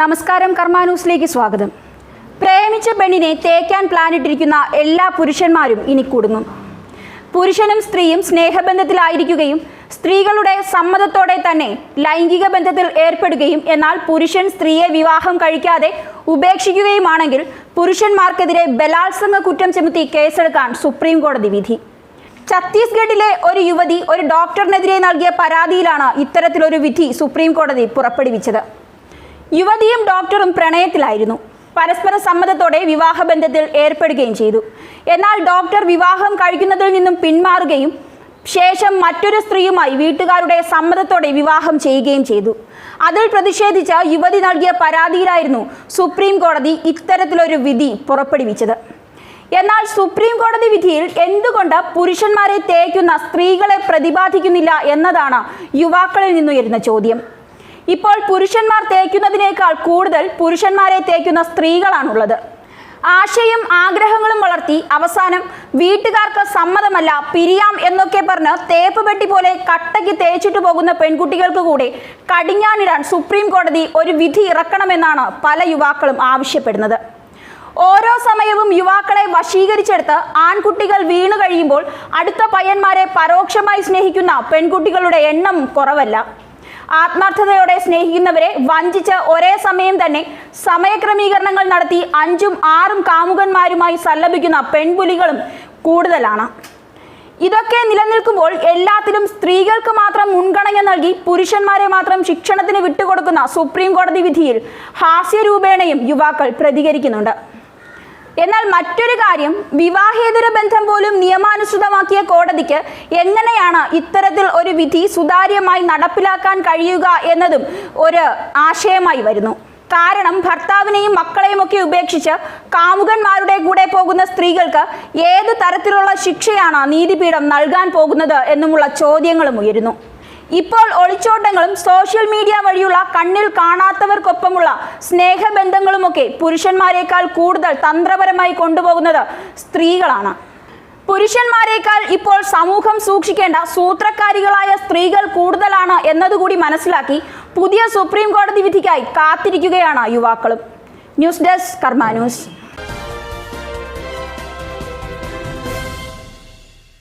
നമസ്കാരം കർമ്മ ന്യൂസിലേക്ക് സ്വാഗതം. പ്രേമിച്ച പെണ്ണിനെ തേക്കാൻ പ്ലാനിട്ടിരിക്കുന്ന എല്ലാ പുരുഷന്മാരും ഇനി കുടുങ്ങും പുരുഷനും സ്ത്രീയും സ്നേഹബന്ധത്തിലായിരിക്കുകയും സ്ത്രീകളുടെ സമ്മതത്തോടെ തന്നെ ലൈംഗിക ബന്ധത്തിൽ ഏർപ്പെടുകയും എന്നാൽ പുരുഷൻ സ്ത്രീയെ വിവാഹം കഴിക്കാതെ ഉപേക്ഷിക്കുകയുമാണെങ്കിൽ പുരുഷന്മാർക്കെതിരെ ബലാത്സംഗ കുറ്റം ചുമത്തി കേസെടുക്കാൻ സുപ്രീം കോടതി വിധി. ഛത്തീസ്ഗഡിലെ ഒരു യുവതി ഒരു ഡോക്ടറിനെതിരെ നൽകിയ പരാതിയിലാണ് ഇത്തരത്തിലൊരു വിധി സുപ്രീം കോടതി പുറപ്പെടുവിച്ചത്. യുവതിയും ഡോക്ടറും പ്രണയത്തിലായിരുന്നു. പരസ്പര സമ്മതത്തോടെ വിവാഹബന്ധത്തിൽ ഏർപ്പെടുകയും ചെയ്തു. എന്നാൽ ഡോക്ടർ വിവാഹം കഴിക്കുന്നതിൽ നിന്നും പിന്മാറുകയും ശേഷം മറ്റൊരു സ്ത്രീയുമായി വീട്ടുകാരുടെ സമ്മതത്തോടെ വിവാഹം ചെയ്യുകയും ചെയ്തു. അതിൽ പ്രതിഷേധിച്ച യുവതി നൽകിയ പരാതിയിലായിരുന്നു സുപ്രീം കോടതി ഇത്തരത്തിലൊരു വിധി പുറപ്പെടുവിച്ചത്. എന്നാൽ സുപ്രീം കോടതി വിധിയിൽ എന്തുകൊണ്ട് പുരുഷന്മാരെ തേക്കുന്ന സ്ത്രീകളെ പ്രതിപാദിക്കുന്നില്ല എന്നതാണ് യുവാക്കളിൽ നിന്നുയരുന്ന ചോദ്യം. ഇപ്പോൾ പുരുഷന്മാർ തേക്കുന്നതിനേക്കാൾ കൂടുതൽ പുരുഷന്മാരെ തേക്കുന്ന സ്ത്രീകളാണുള്ളത്. ആശയും ആഗ്രഹങ്ങളും വളർത്തി അവസാനം വീട്ടുകാർക്ക് സമ്മതമല്ല പിരിയാം എന്നൊക്കെ പറഞ്ഞ് തേപ്പ് പെട്ടി പോലെ കട്ടയ്ക്ക് തേച്ചിട്ട് പോകുന്ന പെൺകുട്ടികൾക്ക് കൂടെ കടിഞ്ഞാണിടാൻ സുപ്രീം കോടതി ഒരു വിധി ഇറക്കണമെന്നാണ് പല യുവാക്കളും ആവശ്യപ്പെടുന്നത്. ഓരോ സമയവും യുവാക്കളെ വശീകരിച്ചെടുത്ത് ആൺകുട്ടികൾ വീണു കഴിയുമ്പോൾ അടുത്ത പയ്യന്മാരെ പരോക്ഷമായി സ്നേഹിക്കുന്ന പെൺകുട്ടികളുടെ എണ്ണം കുറവല്ല. ആത്മാർത്ഥതയോടെ സ്നേഹിക്കുന്നവരെ വഞ്ചിച്ച് ഒരേ സമയം തന്നെ സമയക്രമീകരണങ്ങൾ നടത്തി അഞ്ചും ആറും കാമുകന്മാരുമായി സല്ലപിക്കുന്ന പെൺപുലികളും കൂടുതലാണ്. ഇതൊക്കെ നിലനിൽക്കുമ്പോൾ എല്ലാത്തിലും സ്ത്രീകൾക്ക് മാത്രം മുൻഗണന നൽകി പുരുഷന്മാരെ മാത്രം ശിക്ഷണത്തിന് വിട്ടുകൊടുക്കുന്ന സുപ്രീം കോടതി വിധിയിൽ ഹാസ്യരൂപേണയും യുവാക്കൾ പ്രതികരിക്കുന്നുണ്ട്. എന്നാൽ മറ്റൊരു കാര്യം വിവാഹേതര ബന്ധം പോലും നിയമാനുസൃതമാക്കിയ കോടതിക്ക് എങ്ങനെയാണ് ഇത്തരത്തിൽ ഒരു വിധി സുതാര്യമായി നടപ്പിലാക്കാൻ കഴിയുക എന്നതും ഒരു ആശയമായി വരുന്നു. കാരണം ഭർത്താവിനെയും മക്കളെയും ഒക്കെ ഉപേക്ഷിച്ച് കാമുകന്മാരുടെ കൂടെ പോകുന്ന സ്ത്രീകൾക്ക് ഏത് തരത്തിലുള്ള ശിക്ഷയാണ് നീതിപീഠം നൽകാൻ പോകുന്നത് എന്നുമുള്ള ചോദ്യങ്ങളും ഉയരുന്നു. ഇപ്പോൾ ഒളിച്ചോട്ടങ്ങളും സോഷ്യൽ മീഡിയ വഴിയുള്ള കണ്ണിൽ കാണാത്തവർക്കൊപ്പമുള്ള സ്നേഹബന്ധങ്ങളുമൊക്കെ പുരുഷന്മാരെക്കാൾ കൂടുതൽ തന്ത്രപരമായി കൊണ്ടുപോകുന്നത് സ്ത്രീകളാണ്. പുരുഷന്മാരെക്കാൾ ഇപ്പോൾ സമൂഹം സൂക്ഷിക്കേണ്ട സൂത്രക്കാരികളായ സ്ത്രീകൾ കൂടുതലാണ് എന്നതുകൂടി മനസ്സിലാക്കി പുതിയ സുപ്രീം കോടതി വിധിക്കായി കാത്തിരിക്കുകയാണ് യുവാക്കളും. News desk Karma news.